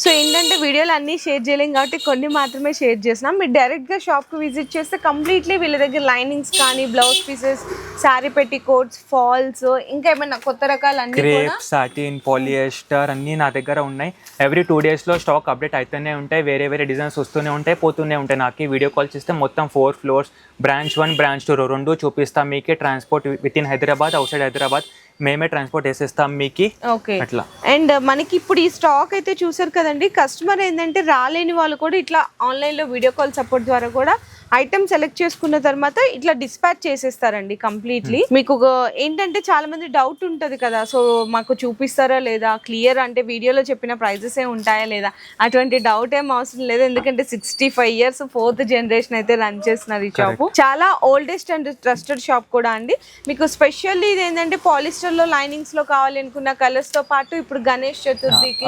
సో ఏంటంటే వీడియోలు అన్ని షేర్ చేయలేం కాబట్టి కొన్ని మాత్రమే షేర్ చేసినాం. మీరు డైరెక్ట్గా షాప్ విజిట్ చేస్తే కంప్లీట్లీ వీళ్ళ దగ్గర లైనింగ్స్ కానీ బ్లౌజ్ పీసెస్ శారీ పెట్టి కోట్స్ ఫాల్స్ ఇంకా ఏమైనా కొత్త రకాలు అన్ని క్రేప్ సాటిన్ పాలియస్టర్ అన్నీ నా దగ్గర ఉన్నాయి. ఎవ్రీ టూ డేస్లో స్టాక్ అప్డేట్ అవుతూనే ఉంటాయి. వేరే వేరే డిజైన్స్ వస్తూనే ఉంటాయి పోతూనే ఉంటాయి. నాకు వీడియో కాల్ చేస్తే మొత్తం four floors branch one branch two రెండు చూపిస్తాం. మీకే transport within Hyderabad outside Hyderabad మేమే ట్రాన్స్పోర్ట్ వేసేస్తాం మీకు. ఓకే. అట్లా. అండ్ మనకి ఇప్పుడు ఈ స్టాక్ అయితే చూసారు కదండి కస్టమర్ ఏంటంటే రాలేని వాళ్ళు కూడా ఇట్లా ఆన్లైన్లో వీడియో కాల్ సపోర్ట్ ద్వారా కూడా ఐటమ్ సెలెక్ట్ చేసుకున్న తర్వాత ఇట్లా డిస్పాచ్ చేసేస్తారండి కంప్లీట్లీ మీకు ఒక ఏంటంటే చాలా మంది డౌట్ ఉంటుంది కదా. సో మాకు చూపిస్తారా లేదా? క్లియర్ అంటే వీడియోలో చెప్పిన ప్రైజెస్ ఏ ఉంటాయా లేదా? అటువంటి డౌట్ ఏం అవసరం లేదు. ఎందుకంటే sixty five years fourth generation అయితే రన్ చేస్తున్నారు ఈ షాప్ చాలా ఓల్డెస్ట్ అండ్ ట్రస్టెడ్ షాప్ కూడా అండి. మీకు స్పెషల్లీ ఇది ఏంటంటే పాలిస్టర్లో లైనింగ్స్లో కావాలి అనుకున్న కలర్స్తో పాటు ఇప్పుడు గణేష్ చతుర్థికి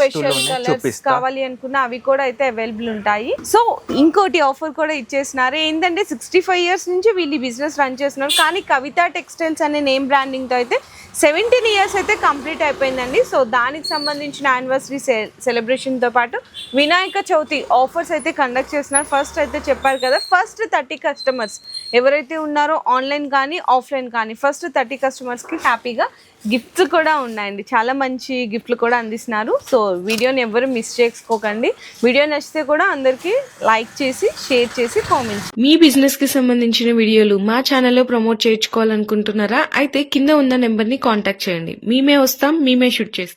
స్పెషల్ కలర్స్ కావాలి అనుకున్న అవి కూడా అయితే అవైలబుల్ ఉంటాయి. సో ఇంకోటి ఆఫర్ కూడా ఇచ్చేసినారు ఏంటంటే సిక్స్టీ ఫైవ్ ఇయర్స్ నుంచి వీళ్ళు బిజినెస్ రన్ చేస్తున్నారు. కానీ కవిత టెక్స్టైల్స్ అనే నేమ్ బ్రాండింగ్తో అయితే సెవెంటీన్ ఇయర్స్ అయితే కంప్లీట్ అయిపోయిందండి. సో దానికి సంబంధించిన యానివర్సరీ సె సెలబ్రేషన్తో పాటు వినాయక చవితి ఆఫర్స్ అయితే కండక్ట్ చేస్తున్నారు. ఫస్ట్ అయితే చెప్పారు కదా ఫస్ట్ థర్టీ కస్టమర్స్ ఎవరైతే ఉన్నారో ఆన్లైన్ కానీ ఆఫ్లైన్ కానీ ఫస్ట్ థర్టీ కస్టమర్స్కి హ్యాపీగా గిఫ్ట్స్ కూడా ఉన్నాయండి. చాలా మంచి గిఫ్ట్లు కూడా అందిస్తున్నారు. సో వీడియోని ఎవరు మిస్ చేసుకోకండి. వీడియో నచ్చితే కూడా అందరికీ లైక్ చేసి షేర్ చేసి కామెంట్ మీ బిజినెస్కి సంబంధించిన వీడియోలు మా ఛానల్లో ప్రమోట్ చేయించుకోవాలనుకుంటున్నారా? అయితే కింద ఉన్న నెంబర్ని కాంటాక్ట్ చేయండి. మేమే వస్తాం మేమే షూట్ చేస్తాం.